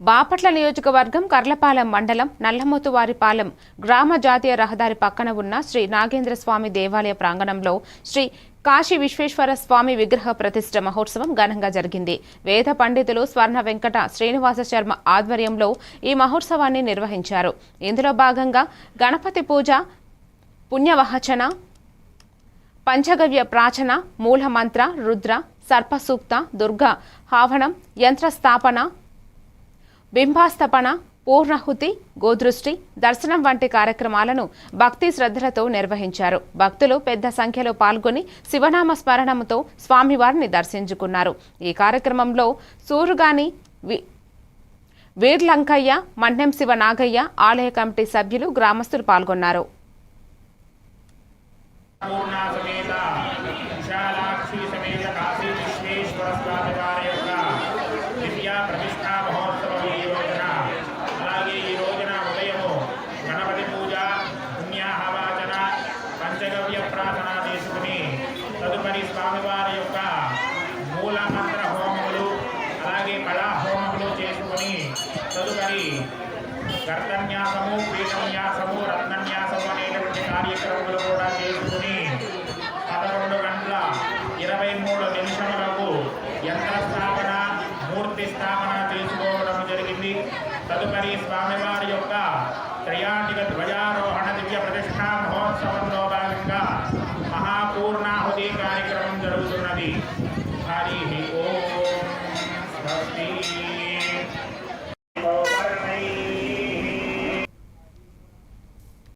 బాపట్ల నియోజకవర్గం కర్లపాలెం మండలం నల్లమోతువారిపాలెం గ్రామ జాతీయ రహదారి పక్కన ఉన్న శ్రీ నాగేంద్ర స్వామి దేవాలయ ప్రాంగణంలో శ్రీ కాశీ విశ్వేశ్వర స్వామి విగ్రహ ప్రతిష్ఠ మహోత్సవం ఘనంగా జరిగింది. వేద పండితులు స్వర్ణ వెంకట శ్రీనివాస శర్మ ఆధ్వర్యంలో ఈ మహోత్సవాన్ని నిర్వహించారు. ఇందులో భాగంగా గణపతి పూజ పుణ్యవహచన పంచగవ్య ప్రాచన మూలమంత్ర రుద్ర సర్పసూక్త దుర్గా హావనం యంత్రస్థాపన బింబాస్తపణ పూర్ణహుతి గోదృష్టి దర్శనం వంటి కార్యక్రమాలను భక్తి శ్రద్ధలతో నిర్వహించారు. భక్తులు పెద్ద సంఖ్యలో పాల్గొని శివనామ స్మరణంతో స్వామివారిని దర్శించుకున్నారు. ఈ కార్యక్రమంలో సూరుగాని వీర్లంకయ్య మన్నెం శివ నాగయ్య ఆలయ కమిటీ సభ్యులు గ్రామస్తులు పాల్గొన్నారు. విశాలాక్షి సమేత కాశీ విశ్వేశ్వర తదుపరి గర్ధన్యాసము పీఠన్యాసము రత్నన్యాసము అనేటువంటి కార్యక్రమములు కూడా చేసుకుని పదకొండు గంటల ఇరవై మూడు నిమిషములకు యంత్ర స్థాపన మూర్తి స్థాపన చేసుకోవడం జరిగింది. తదుపరి స్వామివారి యొక్క త్రయాంటిక ధ్వజారోహణ దివ్య ప్రతిష్టా మహోత్సవంలో భాగంగా మహాపూర్ణాహుతి కార్యక్రమం జరుగుతున్నది. హరి ఓం. స్వస్తి.